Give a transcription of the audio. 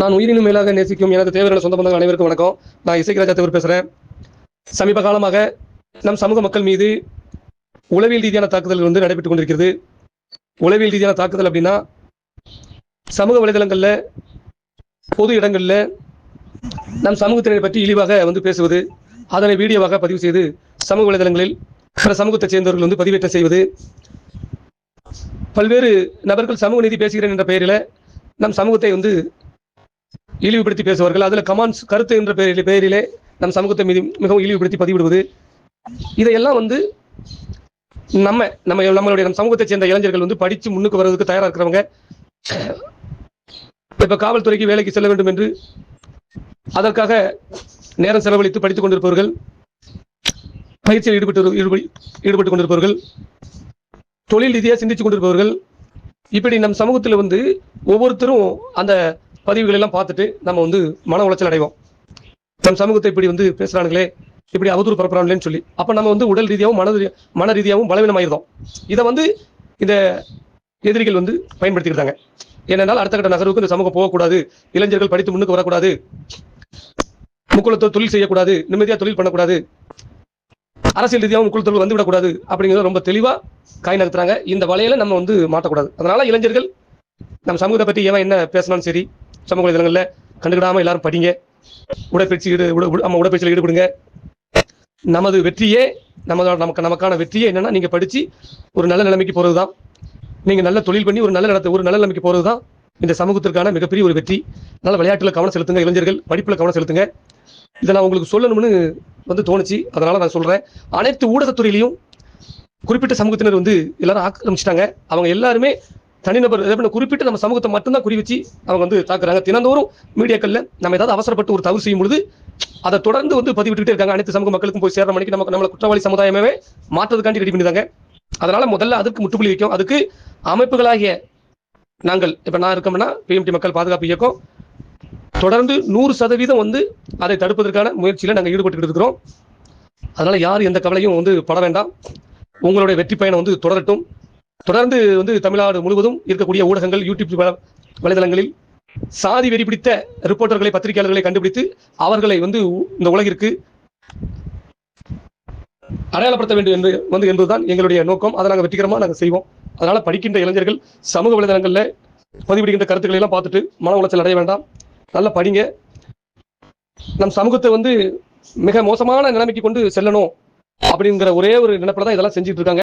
நான் உயிரினும் மேலாக நேசிக்கும் எனக்கு தேவையான சொந்த பந்தங்கள் அனைவருக்கும் வணக்கம். நான் இசைக்கராஜா தேவர் பேசுகிறேன் சமீப காலமாக நம் சமூக மக்கள் மீது உளவியல் ரீதியான தாக்குதல்கள் வந்து நடைபெற்றுக் கொண்டிருக்கிறது. உளவியல் ரீதியான தாக்குதல் அப்படின்னா சமூக வலைதளங்களில் பொது இடங்களில் நம் சமூகத்தினரை பற்றி இழிவாக வந்து பேசுவது அதனை வீடியோவாக பதிவு செய்து சமூக வலைதளங்களில் பிற சமூகத்தைச் சேர்ந்தவர்கள் வந்து பதிவேற்றம் செய்வது. பல்வேறு நபர்கள் சமூக நீதி பேசுகிறேன் என்ற பெயரில் நம் சமூகத்தை வந்து இழிவுபடுத்தி பேசுவார்கள். அதில் கமான்ஸ் கருத்து என்ற பெயரில் பெயரிலே நம் சமூகத்தை மீது மிகவும் இழிவுபடுத்தி பதிவிடுவது. இதையெல்லாம் வந்து நம்ம நம்ம நம்மளுடைய நம் சமூகத்தை சேர்ந்த இளைஞர்கள் வந்து படித்து முன்னுக்கு வர்றதுக்கு தயாராக இருக்கிறவங்க இப்போ காவல்துறைக்கு வேலைக்கு செல்ல வேண்டும் என்று அதற்காக நேரம் செலவழித்து படித்துக் கொண்டிருப்பவர்கள் பயிற்சியில் ஈடுபட்டு ஈடுபட்டு கொண்டிருப்பவர்கள் தொழில் ரீதியாக சிந்தித்துக் கொண்டிருப்பவர்கள் இப்படி நம் சமூகத்தில் வந்து ஒவ்வொருத்தரும் அந்த பதிவுகள் எல்லாம் பார்த்துட்டு நம்ம வந்து மன உளைச்சல் அடைவோம். நம் சமூகத்தை இப்படி வந்து பேசுறானுங்களே இப்படி அவதூறு பரப்புறாங்களேன்னு சொல்லி. அப்போ நம்ம வந்து உடல் ரீதியாகவும் மன ரீ- மன ரீதியாகவும் பலவீனமாயிருந்தோம். இதை வந்து இந்த எதிரிகள் வந்து பயன்படுத்திக்கிட்டாங்க. ஏனென்றால் அடுத்த கட்ட நகர்வுக்கு இந்த சமூகம் போகக்கூடாது. இளைஞர்கள் படித்து முன்னுக்கு வரக்கூடாது. முக்குளத்தோ தொழில் செய்யக்கூடாது. நிம்மதியாக தொழில் பண்ணக்கூடாது. அரசியல் ரீதியாகவும் முக்குளத்தொழில் வந்து விடக்கூடாது அப்படிங்கிறத ரொம்ப தெளிவாக காய் நகர்த்துறாங்க. இந்த வலையில நம்ம வந்து மாட்டக்கூடாது. அதனால இளைஞர்கள் நம்ம சமூகத்தை பற்றி ஏன் என்ன பேசினாலும் சரி சமூக வலைதளங்களில் கண்டுக்கிடாம எல்லாரும் படிங்க. உடற்பயிற்சி ஈடு நம்ம உடற்பயிற்சியில் ஈடுபடுங்க. நமது வெற்றியே நமது நமக்கு நமக்கான வெற்றியே என்னன்னா நீங்க படிச்சு ஒரு நல்ல நிலைமைக்கு போகிறது தான் நீங்கள் நல்ல தொழில் பண்ணி ஒரு நல்ல நடத்த ஒரு நல்ல நிலைமைக்கு போகிறது தான் இந்த சமூகத்திற்கான மிகப்பெரிய ஒரு வெற்றி. நல்ல விளையாட்டில் கவனம் செலுத்துங்க இளைஞர்கள். படிப்பில் கவனம் செலுத்துங்க. இதை நான் உங்களுக்கு சொல்லணும்னு வந்து தோணுச்சு. அதனால் நான் சொல்கிறேன் அனைத்து ஊடகத்துறையிலையும் குறிப்பிட்ட சமூகத்தினர் வந்து எல்லாரும் ஆக்கிரமிச்சிட்டாங்க. அவங்க எல்லாருமே தனிநபர் குறிப்பிட்டு நம்ம சமூகத்தை மட்டும்தான் குறி வச்சு அவங்க வந்து தாக்குறாங்க. தினந்தோறும் மீடியாக்கள்ல நம்ம ஏதாவது அவசரப்பட்டு ஒரு தவறு செய்யும் பொழுது அதை தொடர்ந்து வந்து பதிவிட்டுக்கிட்டே இருக்காங்க. அனைத்து சமூக மக்களுக்கும் போய் சேர்ற மணிக்கு நமக்கு நம்மள குற்றவாளி சமுதாயமே மாற்றதுக்காண்டி ரெடி பண்ணிருந்தாங்க அதனால முதல்ல அதுக்கு முட்டுப்புள்ளி வைக்கும். அதுக்கு அமைப்புகளாகிய நாங்கள் இப்ப நான் இருக்கோம்னா பிஎம்டி மக்கள் பாதுகாப்பு இயக்கம் தொடர்ந்து நூறு சதவீதம் வந்து அதை தடுப்பதற்கான முயற்சியில நாங்கள் ஈடுபட்டு இருக்கிறோம். அதனால யார் எந்த கவலையும் வந்து பட வேண்டாம். உங்களுடைய வெற்றி பயணம் வந்து தொடரட்டும். தொடர்ந்து வந்து தமிழ்நாடு முழுவதும் இருக்கக்கூடிய ஊடகங்கள் யூடியூப் வலைதளங்களில் சாதி வெறி பிடித்த ரிப்போர்ட்டர்களை பத்திரிகையாளர்களை கண்டுபிடித்து அவர்களை வந்து உ- இந்த உலகிற்கு அடையாளப்படுத்த வேண்டும் என்று வந்து என்பதுதான் எங்களுடைய நோக்கம். அதை நாங்கள் வெற்றிகரமாக நாங்கள் செய்வோம். அதனால படிக்கின்ற இளைஞர்கள் சமூக வலைதளங்களில் பதிவிடுகின்ற கருத்துக்களை எல்லாம் பார்த்துட்டு மன உளைச்சல் அடைய வேண்டாம். நல்லா படிங்க. நம் சமூகத்தை வந்து மிக மோசமான நிலைமைக்கு கொண்டு செல்லணும் அப்படிங்கிற ஒரே ஒரு நினைப்பில் தான் இதெல்லாம் செஞ்சுட்டு இருக்காங்க.